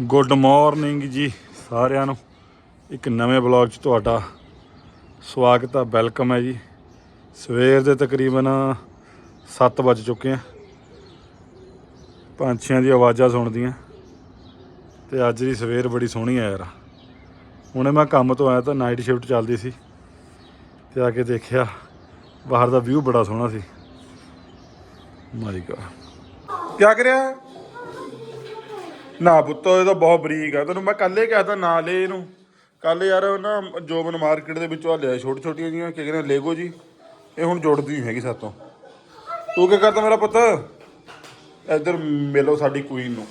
Good morning ਜੀ ਸਾਰਿਆਂ ਨੂੰ। ਇੱਕ ਨਵੇਂ ਬਲੌਗ 'ਚ ਤੁਹਾਡਾ ਸਵਾਗਤ ਆ ਵੈਲਕਮ ਹੈ ਜੀ। ਸਵੇਰ ਦੇ ਤਕਰੀਬਨ 7 ਵੱਜ ਚੁੱਕੇ ਆ। ਪੰਛੀਆਂ ਦੀ ਆਵਾਜ਼ਾਂ ਸੁਣਦੀਆਂ। ਤੇ ਅੱਜ ਦੀ ਸਵੇਰ ਬੜੀ ਸੋਹਣੀ ਆ ਯਾਰ। ਹੁਣੇ ਮੈਂ ਕੰਮ ਤੋਂ ਆਇਆ ਤਾਂ ਨਾਈਟ ਸ਼ਿਫਟ ਚੱਲਦੀ ਸੀ। ਤੇ ਆ ਕੇ ਦੇਖਿਆ, ਬਾਹਰ ਦਾ ਵਿਊ ਬੜਾ ਸੋਹਣਾ ਸੀ। ਮਾਈ ਗॉड ਕੀ ਕਰਿਆ? ਨਾ ਪੁੱਤੋ, ਇਹ ਤਾਂ ਬਹੁਤ ਬਰੀਕ ਆ। ਤੈਨੂੰ ਮੈਂ ਕੱਲੇ ਕਿਹਾ ਤਾਂ ਨਾ ਲੈ ਇਹਨੂੰ। ਕੱਲ ਯਾਰ ਨਾ ਜੋਬਨ ਮਾਰਕੀਟ ਦੇ ਵਿੱਚੋਂ ਆ ਲਿਆ ਛੋਟੀ ਛੋਟੀਆਂ ਜੀਆਂ, ਕੀ ਕਹਿੰਦੇ ਲੈਗੋ ਜੀ। ਇਹ ਹੁਣ ਜੁੜਦੀ ਨਹੀਂ ਹੈਗੀ ਸਾਤੋਂ ਤੂੰ। ਕੀ ਕਰਦਾ ਮੇਰਾ ਪੁੱਤ? ਇੱਧਰ ਮਿਲੋ ਸਾਡੀ ਕੁਈਨ ਨੂੰ।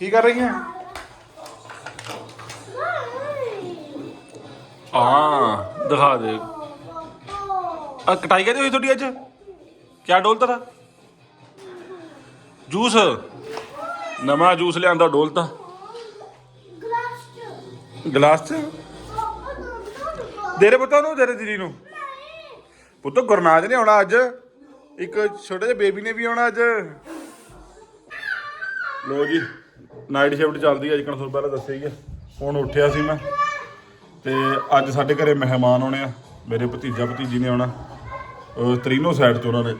ਕੀ ਕਰ ਰਹੀ ਹੈ ਹਾਂ ਦਿਖਾ ਦੇ। ਆ ਕਟਾਈ ਕਹਦੇ ਹੋਈ ਤੁਹਾਡੀ ਅੱਜ? ਕਿਆ ਡੋਲਤਾ ਤਾ ਜੂਸ? ਨਵਾਂ ਜੂਸ ਲਿਆਂਦਾ ਡੋਲਤਾ ਗਲਾਸ ਚ। ਦੇ ਰੇ ਪੁੱਤ ਨੂੰ ਦੇ ਰੇ ਦੀਦੀ ਨੂੰ? ਪੁੱਤ ਗੁਰਨਾਜ ਨੇ ਆਉਣਾ ਅੱਜ। ਇੱਕ ਛੋਟੇ ਜਿਹੇ ਬੇਬੀ ਨੇ ਵੀ ਆਉਣਾ ਅੱਜ। ਲੋ ਜੀ ਨਾਈਟ ਸ਼ਿਫਟ ਚੱਲਦੀ ਹੈ ਅੱਜ ਤੁਹਾਨੂੰ ਪਹਿਲਾਂ ਦੱਸਿਆ ਹੀ ਹੈ ਹੁਣ ਉੱਠਿਆ ਸੀ ਮੈਂ। ਤੇ ਅੱਜ ਸਾਡੇ ਘਰੇ ਮਹਿਮਾਨ ਆਉਣੇ ਆ। ਮੇਰੇ ਭਤੀਜਾ ਭਤੀਜੀ ਨੇ ਆਉਣਾ। ਤਰੀਨੋ ਸਾਈਡ ਤੋਂ ਉਹਨਾਂ ਨੇ।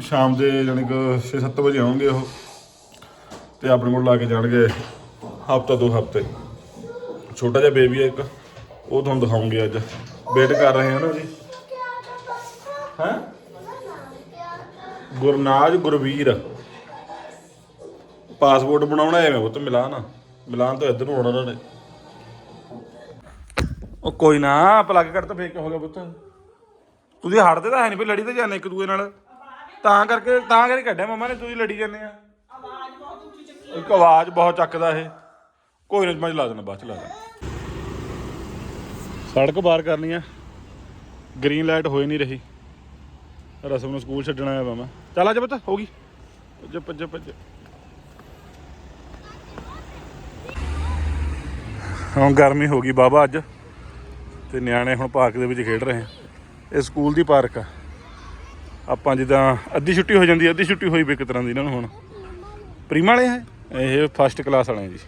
ਸ਼ਾਮ ਦੇ ਜਾਣੀ ਕਿ 6-7 ਵਜੇ ਆਉਣਗੇ ਉਹ। ਤੇ ਆਪਣੇ ਕੋਲ ਲਾ ਕੇ ਜਾਣਗੇ ਹਫਤਾ ਦੋ ਹਫ਼ਤੇ। ਛੋਟਾ ਜਿਹਾ ਬੇਬੀ ਹੈ ਇੱਕ, ਉਹ ਤੁਹਾਨੂੰ ਦਿਖਾਉਂਗੇ ਅੱਜ। ਵੇਟ ਕਰ ਰਹੇ ਹਾਂ ਨਾ ਜੀ। ਹੈ? ਗੁਰਨਾਜ ਗੁਰਵੀਰ। ਪਾਸਪੋਰਟ ਬਣਾਉਣਾ ਐ ਮੈਂ ਪੁੱਤ, ਮਿਲਾਨ ਮਿਲਾਨ ਤੋਂ ਇੱਧਰ ਨੂੰ ਆਉਣਾ ਉਹਨਾਂ ਨੇ। ਉਹ ਕੋਈ ਨਾ, ਪਲੱਗ ਕੱਟ ਤਾਂ ਫੇਕ ਹੋ ਗਿਆ ਪੁੱਤ। ਤੁਸੀਂ ਹਟਦੇ ਤਾਂ ਹੈ ਨਹੀਂ ਵੀ ਲੜੀ ਤਾਂ ਜਾਂਦੇ ਇੱਕ ਦੂਏ ਨਾਲ। ਤਾਂ ਕਰਕੇ ਤਾਂ ਕਰਕੇ ਕੱਢਿਆ ਮਮਾ ਨੇ, ਤੁਸੀਂ ਲੜੀ ਜਾਂਦੇ ਆ। ਇੱਕ ਆਵਾਜ਼ ਬਹੁਤ ਚੱਕਦਾ ਇਹ। ਕੋਈ ਨਾ ਮੈਂ ਲਾ ਦੇਣਾ ਬਾਅਦ ਚ ਲਾ ਦੇਣਾ ਸੜਕ ਪਾਰ ਕਰਨੀ ਆ। ਗ੍ਰੀਨ ਲਾਈਟ ਹੋਈ ਨਹੀਂ ਰਹੀ। ਰਸਮ ਨੂੰ ਸਕੂਲ ਛੱਡਣ ਆਇਆ ਵਾ ਮੈਂ। ਚੱਲ ਆ ਜਾ ਪੁੱਤ, ਹੋ ਗਈ। ਭੱਜ ਭੱਜ ਭੱਜ। ਹੁਣ ਗਰਮੀ ਹੋ ਗਈ ਬਾਬਾ ਅੱਜ। ਤੇ ਨਿਆਣੇ ਹੁਣ ਪਾਰਕ ਦੇ ਵਿੱਚ ਖੇਡ ਰਹੇ ਆ। ਇਹ ਸਕੂਲ ਦੀ ਪਾਰਕ ਆ। ਆਪਾਂ ਜਿੱਦਾਂ ਅੱਧੀ ਛੁੱਟੀ ਹੋ ਜਾਂਦੀ, ਅੱਧੀ ਛੁੱਟੀ ਹੋਈ ਵੀ ਇੱਕ ਤਰ੍ਹਾਂ ਦੀ ਇਹਨਾਂ ਨੂੰ ਹੁਣ। ਪ੍ਰੀਮਾ ਵਾਲੇ ਹੈ ਇਹ ਫਸਟ ਕਲਾਸ ਵਾਲੇ ਜੀ।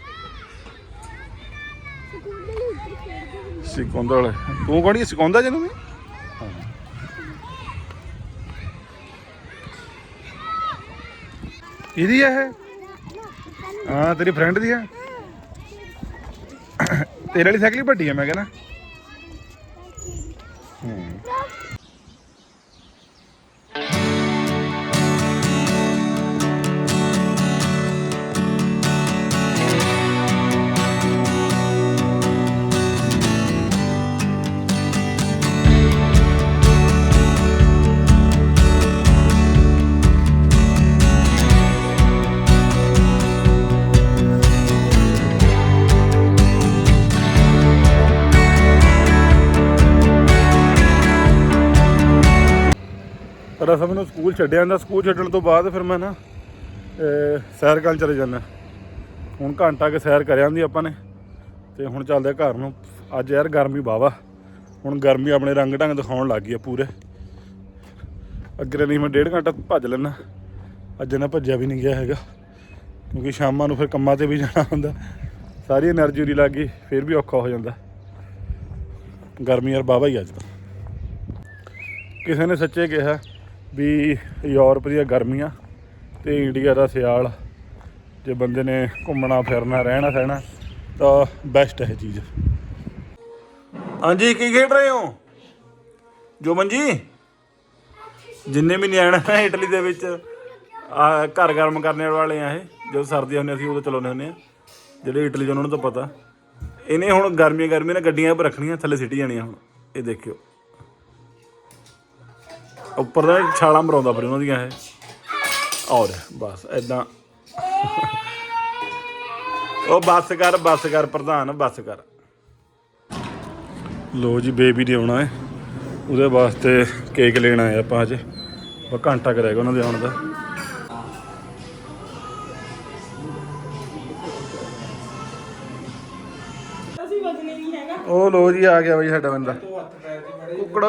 ਸਿਕੰਦਰ ਵਾਲੇ। ਤੂੰ ਕੋਣੀ ਸਿਕੰਦਾ ਜਿਹਨੂੰ ਵੀ? ਇਹਦੀ ਹੈ ਹਾਂ, ਤੇਰੀ ਫਰੈਂਡ ਦੀ ਹੈ ਤੇਰੇ ਵਾਲੀ ਸਾਈਕਲ ਵੱਡੀ ਹੈ ਮੈਂ ਕਹਿੰਦਾ। ਪਰ ਰਸਮ ਮੈਨੂੰ ਸਕੂਲ ਛੱਡਿਆ ਜਾਂਦਾ। ਸਕੂਲ ਛੱਡਣ ਤੋਂ ਬਾਅਦ ਫਿਰ ਮੈਂ ਨਾ ਸੈਰ ਕਰਨ ਚਲੇ ਜਾਂਦਾ। ਹੁਣ ਘੰਟਾ ਕੇ ਸੈਰ ਕਰਿਆ ਹੁੰਦੀ ਆਪਾਂ ਨੇ। ਤੇ ਹੁਣ ਚੱਲਦੇ ਘਰ ਨੂੰ। ਅੱਜ ਯਾਰ ਗਰਮੀ ਬਾਵਾ ਹੁਣ ਗਰਮੀ ਆਪਣੇ ਰੰਗ ਢੰਗ ਦਿਖਾਉਣ ਲੱਗ ਗਈ ਆ ਪੂਰੇ। ਅੱਗੇ ਨਹੀਂ ਮੈਂ ਡੇਢ ਘੰਟਾ ਭੱਜ ਲੈਣਾ ਅੱਜ ਨਾ ਭੱਜਿਆ ਵੀ ਨਹੀਂ ਗਿਆ ਹੈਗਾ। ਕਿਉਂਕਿ ਸ਼ਾਮਾਂ ਨੂੰ ਫਿਰ ਕੰਮਾਂ ਤੇ ਵੀ ਜਾਣਾ ਹੁੰਦਾ। ਸਾਰੀ એનર્ਜੀ ਉਰੀ ਲੱਗ ਗਈ, ਫਿਰ ਵੀ ਔਖਾ ਹੋ ਜਾਂਦਾ। ਗਰਮੀ ਯਾਰ ਬਾਵਾ ਹੀ ਅੱਜ ਤਾਂ। ਕਿਸੇ ਨੇ ਸੱਚੇ ਕਿਹਾ ਵੀ ਯੂਰਪ ਦੀਆਂ ਗਰਮੀਆਂ ਤੇ ਇੰਡੀਆ ਦਾ ਸਿਆਲ, ਜੇ ਬੰਦੇ ਨੇ ਘੁੰਮਣਾ, ਫਿਰਨਾ, ਰਹਿਣਾ, ਸਹਿਣਾ, ਤਾਂ ਬੈਸਟ ਹੈ ਇਹ ਚੀਜ਼। ਹਾਂਜੀ, ਕੀ ਖੇਡ ਰਹੇ ਹੋ? ਜੋਮਨ ਜੀ? ਜਿੰਨੇ ਵੀ ਨਿਆਣੇ ਆ ਇਟਲੀ ਦੇ ਵਿੱਚ, ਆ ਘਰ ਗਰਮ ਕਰਨੇ ਵਾਲੇ ਆ ਇਹ, ਜਦੋਂ ਸਰਦੀਆਂ ਹੁੰਦੀਆਂ ਸੀ, ਉਦੋਂ ਚਲਾਉਂਦੇ ਹੁੰਦੇ ਆ। ਜਿਹੜੇ ਇਟਲੀ 'ਚ ਉਹਨਾਂ ਨੂੰ ਤਾਂ ਪਤਾ। ਇਹਨੇ ਹੁਣ ਗਰਮੀਆਂ ਗਰਮੀਆਂ ਨੇ ਗੱਡੀਆਂ ਪਰ ਰੱਖਣੀਆਂ, ਥੱਲੇ ਸਿੱਟੀ ਜਾਣੀਆਂ ਹੁਣ, ਇਹ ਦੇਖਿਓ। ਉੱਪਰ ਦਾ ਛਾਲਾਂ ਮਰਾਉਂਦਾ ਫਿਰ ਉਹਨਾਂ ਦੀਆਂ ਇਹ। ਔਰ ਬਸ ਐਦਾਂ ਉਹ ਬੱਸ ਕਰ ਬੱਸ ਕਰ ਪ੍ਰਧਾਨ ਬੱਸ ਕਰ। ਲੋ ਜੀ ਬੇਬੀ ਨੇ ਆਉਣਾ ਹੈ ਉਹਦੇ ਵਾਸਤੇ ਕੇਕ ਲੈਣ ਆਏ ਆਪਾਂ ਅੱਜ। ਉਹ ਘੰਟਾ ਕਰੇਗਾ ਉਹਨਾਂ ਦੇ ਆਉਣ ਦਾ। ਅਸੀਂ ਵਜਨੇ ਨਹੀਂ ਹੈਗਾ। ਉਹ ਲੋ ਜੀ ਆ ਗਿਆ ਬਈ ਸਾਡਾ ਬੰਦਾ। ਕੁੱਕੜ।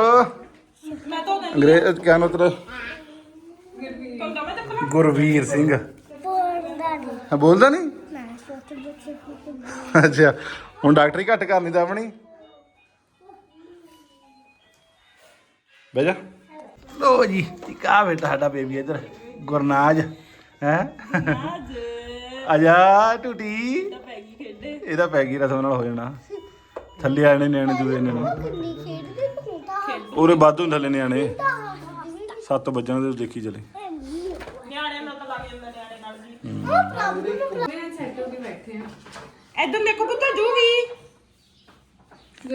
ਮੈਂ ਤਾਂ ਉਹਦਾ ਅੰਗਰੇਜ਼ ਕਿਆ ਨਾ ਤੇਰਾ? ਕੰਗਾ ਮੈਂ ਤਾਂ ਗੁਰਵੀਰ ਸਿੰਘ। ਬੋਲਦਾ ਨਹੀਂ ਹਾਂ ਬੋਲਦਾ ਨਹੀਂ? ਨਾ ਅੱਛਾ ਹੁਣ ਡਾਕਟਰੀ ਘੱਟ ਕਰਨੀ ਤਾਂ ਆਪਣੀ। ਬਹਿ ਜਾ। ਲੋ ਜੀ ਇੱਕ ਆ ਬੇਟਾ ਸਾਡਾ ਬੇਬੀ ਇੱਧਰ ਗੁਰਨਾਜ ਹੈ? ਅੱਜ ਆਜਾ ਟੂਟੀ। ਤਾਂ ਪੈ ਗਈ ਖੇਡੇ। ਇਹਦਾ ਪੈ ਗਈ ਰਸਮ ਨਾਲ ਹੋ ਜਾਣਾ। ਥੱਲੇ ਆਣੇ ਨਿਆਣੇ ਦੂਏ ਨਿਆਣੇ ਉਰੇ ਬਾਦੂ ਥੱਲੇ ਨਿਆਣੇ। 7 ਵਜਣ ਦੇ ਦੇਖੀ ਚਲੇ। ਨਿਆਣਿਆਂ ਨਾਲ ਤਾਂ ਲੱਗ ਜਾਂਦਾ ਨਿਆਣੇ ਨਾਲ ਵੀ। ਇਧਰ ਦੇਖੋ ਪੁੱਤ ਜੂਗੀ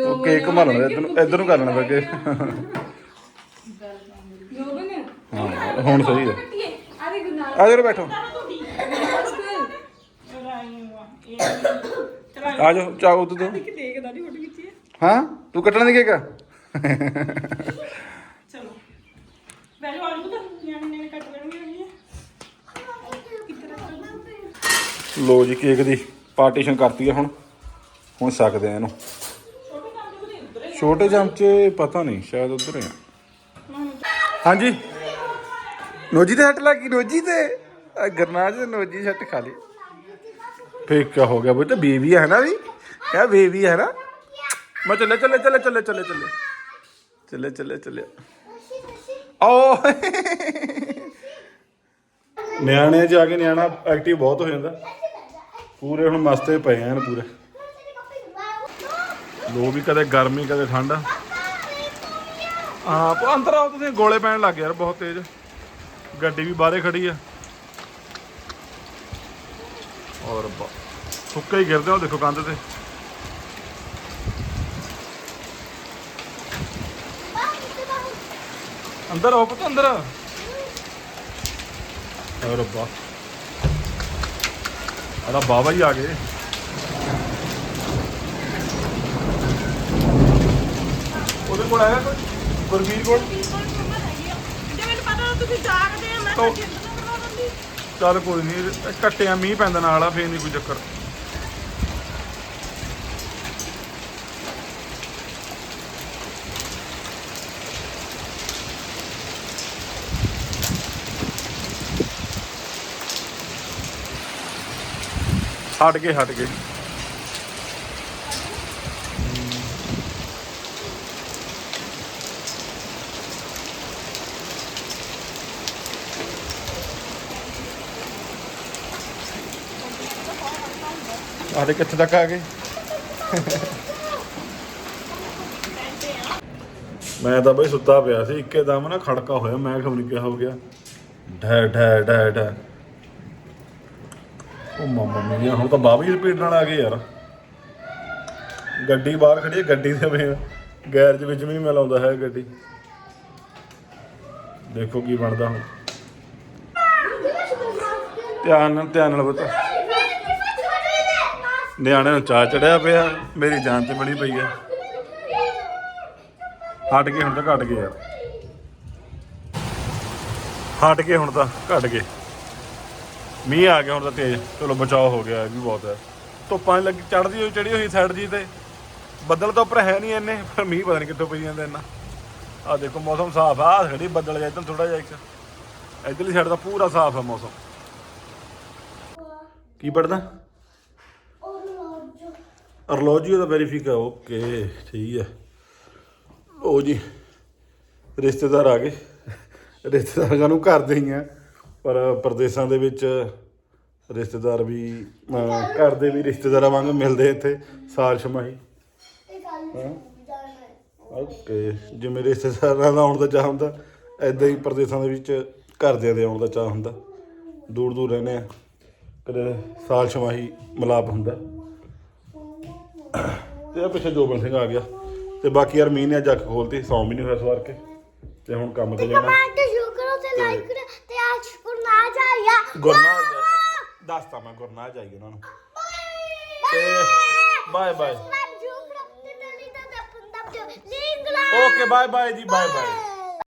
ਉਹ ਕੇਕ ਲੈਣਾ ਇੱਧਰ ਨੂੰ ਇੱਧਰ ਨੂੰ ਕਰ ਲੈਣਾ ਹਾਂ ਹੁਣ ਸਹੀ ਹੈ ਆ ਜਰਾ ਬੈਠੋ। ਆ ਜਾਓ ਚਾਹੋ ਤੂੰ ਤੂੰ ਕਿ ਦੇਖਦਾ ਨਹੀਂ ਫੋਟੋ ਖਿੱਚੀ ਹੈ। ਹਾਂ ਤੂੰ ਕੱਟਣ ਦੀ ਕੇਕ ਚਲੋ। ਬੈਠੋ ਆਲੂ ਪੁੱਤ ਨਿਆਣੇ ਨਿਆਣੇ ਕੱਟ ਲੈਣਗੇ ਹੈਗੀ ਲੋ ਜੀ ਕੇਕ ਦੀ ਪਾਰਟੀਸ਼ਨ ਕਰਤੀ ਹੈ ਹੁਣ। ਹੁਣ ਸਕਦੇ ਆ ਇਹਨੂੰ। ਛੋਟੇ ਦੇ ਚਮਚੇ ਪਤਾ ਨਹੀਂ ਸ਼ਾਇਦ ਉਧਰ ਆ। ਹਾਂਜੀ। ਨੋਜੀ ਤੇ ਹੱਟ ਲੱਗੀ ਨੋਜੀ ਤੇ। ਆਹ ਗਰਨਾਜ ਤੇ ਨੋਜੀ ਛੱਟ ਖਾ ਲਈ। ਫੇਰ ਕਿਆ ਹੋ ਗਿਆ ਬੇਟਾ ਬੇਬੀ ਹੈ ਨਾ ਵੀ? ਕਿਆ ਬੇਬੀ ਹੈ ਨਾ? ਮੈਂ ਚੱਲੇ ਚੱਲੇ ਚੱਲੇ ਚੱਲੇ ਚੱਲੇ ਚੱਲੇ ਚੱਲੇ ਚੱਲੇ ਚੱਲੇ। ਓ ਨਿਆਣੇ ਜਾ ਕੇ ਨਿਆਣਾ ਐਕਟਿਵ ਬਹੁਤ ਹੋ ਜਾਂਦਾ। ਪੂਰੇ ਹੁਣ ਮਸਤੇ ਪਏ ਆ ਪੂਰੇ। ਲੋ ਵੀ ਕਦੇ ਗਰਮੀ ਕਦੇ ਠੰਡ। ਹਾਂ ਅੰਦਰ ਆਓ ਤੁਸੀਂ ਗੋਲੇ ਪੈਣ ਲੱਗ ਯਾਰ ਬਹੁਤ ਤੇਜ਼। ਗੱਡੀ ਵੀ ਬਾਹਰੇ ਖੜੀ ਆ। ਔਰ ਸੁੱਕੇ ਹੀ ਗਿਰਦੇ ਹੋ ਦੇਖੋ ਕੰਧ ਤੇ। ਅੰਦਰ ਆਓ ਪੁੱਤ ਅੰਦਰ। ਔਰ ਰੱਬਾ। ਅੜਾ ਬਾਬਾ ਜੀ ਆ ਗਏ। ਉਹਦੇ ਕੋਲ ਆਇਆ ਕੋਈ? ਗੁਰਵੀਰ ਕੋਲ? ਜੇ ਮੈਨੂੰ ਪਤਾ ਤੁਸੀਂ ਜਾਗਦੇ ਆ ਮੈਂ ਤਾਂ- ਤਾਂ ਜਿੰਦ ਤੋਂ ਕਰਵਾ ਦਿੰਦੀ। ਚੱਲ ਕੋਈ ਨਹੀਂ ਕੱਟਿਆ ਮੀਂਹ ਪੈਂਦਾ ਨਾਲ ਆ ਫੇਰ ਨਹੀਂ ਕੋਈ ਚੱਕਰ। ਹਟ ਗਏ ਹਟ ਗਏ। ਆਦੇ ਕਿੱਥੇ ਤੱਕ ਆ ਗਏ? ਮੈਂ ਤਾਂ ਬਈ ਸੁੱਤਾ ਪਿਆ ਸੀ, ਇੱਕੇ ਦਮ ਨਾ ਖੜਕਾ ਹੋਇਆ, ਮੈਂ ਖਬਰ ਨਹੀਂ ਕਿਹਾ ਹੋ ਗਿਆ? ਢੈ ਢੈ ਢੈ ਢੈ ਉਹ ਮੰਮਾ ਮੀਆਂ, ਹੁਣ ਤਾਂ ਬਾਬਾ ਹੀ ਰਿਪੀਟ ਨਾਲ ਆ ਗਏ ਯਾਰ। ਗੱਡੀ ਬਾਹਰ ਖੜੀ ਹੈ, ਗੱਡੀ ਦੇ ਵੇ ਗੈਰਜ ਵਿੱਚ ਵੀ ਨਹੀਂ ਮੈਂ ਲਾਉਂਦਾ ਹੈ ਗੱਡੀ। ਦੇਖੋ ਕੀ ਬਣਦਾ ਹੁਣ। ਧਿਆਨ ਨਾਲ ਧਿਆਨ ਨਾਲ ਬਤਾ ਨਿਆਣੇ ਨੂੰ ਚਾਹ ਚੜਿਆ ਪਿਆ, ਮੇਰੀ ਜਾਨ ਤੇ ਬੜੀ ਪਈ ਆ ਹਟ ਕੇ ਹੁਣ ਤਾਂ ਘਟ ਗਏ ਯਾਰ। ਹਟ ਕੇ ਹੁਣ ਤਾਂ ਘਟ ਗਏ। ਮੀਂਹ ਆ ਗਿਆ ਹੁਣ ਤਾਂ ਤੇਜ਼। ਚਲੋ ਬਚਾਓ ਹੋ ਗਿਆ, ਇਹ ਵੀ ਬਹੁਤ ਹੈ। ਧੁੱਪਾਂ ਲੱਗੀ ਚੜਦੀ ਹੋਈ ਚੜੀ ਹੋਈ ਸਾਈਡ ਜੀ ਤੇ। ਬੱਦਲ ਤਾਂ ਉੱਪਰ ਹੈ ਨਹੀਂ ਇੰਨੇ, ਪਰ ਮੀਂਹ ਪਤਾ ਨਹੀਂ ਕਿੱਥੋਂ ਪਈ ਜਾਂਦਾ ਇੰਨਾ। ਆ ਦੇਖੋ, ਮੌਸਮ ਸਾਫ਼ ਆ ਖੜੀ ਬੱਦਲ ਜਿਹਾ ਇੱਧਰ ਥੋੜਾ ਜਿਹਾ ਇੱਕ। ਇੱਧਰਲੀ ਸਾਈਡ ਦਾ ਪੂਰਾ ਸਾਫ਼ ਹੈ ਮੌਸਮ। ਕੀ ਪੜਦਾ ਅਰਲੋਜੀ ਦਾ ਵੈਰੀਫਿਕ ਹੈ ਓਕੇ ਠੀਕ ਹੈ। ਲੋ ਜੀ, ਰਿਸ਼ਤੇਦਾਰ ਆ ਗਏ। ਰਿਸ਼ਤੇਦਾਰਾਂ ਨੂੰ ਘਰ ਦੇ ਹੀ ਆ। ਪਰ ਪ੍ਰਦੇਸ਼ਾਂ ਦੇ ਵਿੱਚ ਰਿਸ਼ਤੇਦਾਰ ਵੀ ਅਹ, ਘਰ ਦੇ ਵੀ ਰਿਸ਼ਤੇਦਾਰਾਂ ਵਾਂਗ ਮਿਲਦੇ ਇੱਥੇ ਸਾਲ ਛਮਾਹੀ। ਓਕੇ। ਜਿਵੇਂ ਰਿਸ਼ਤੇਦਾਰਾਂ ਦਾ ਆਉਣ ਦਾ ਚਾਹ ਹੁੰਦਾ ਐਦਾਂ ਹੀ ਪ੍ਰਦੇਸ਼ਾਂ ਦੇ ਵਿੱਚ ਘਰਦਿਆਂ ਦੇ ਆਉਣ ਦਾ ਚਾਹ ਹੁੰਦਾ। ਦੂਰ ਦੂਰ ਰਹਿੰਦੇ ਆ। ਕਦੇ ਸਾਲ ਛਮਾਹੀ ਮਿਲਾਪ ਹੁੰਦਾ। ਤੇ ਆ ਪਿੱਛੇ ਜੋਬਨ ਸਿੰਘ ਆ ਗਿਆ। ਤੇ ਬਾਕੀ ਯਾਰ ਮੀਂਹ ਨੇ ਅੱਖ ਖੋਲਤੀ ਸੌਂ ਵੀ ਨਹੀਂ ਹੋਇਆ ਸਵਾਰ ਕੇ। ਤੇ ਹੁਣ ਕੰਮ ਤੇ ਜਾਣਾ। ਕਮੈਂਟ ਸ਼ੁਰੂ ਕਰੋ ਤੇ ਲਾਈਕ ਕਰੋ ਗੁਰਨਾਜ ਆਇਆ ਮੈਂ ਗੁਰਨਾਜ ਆਈ ਤੇ bye bye. Okay bye bye ji bye bye.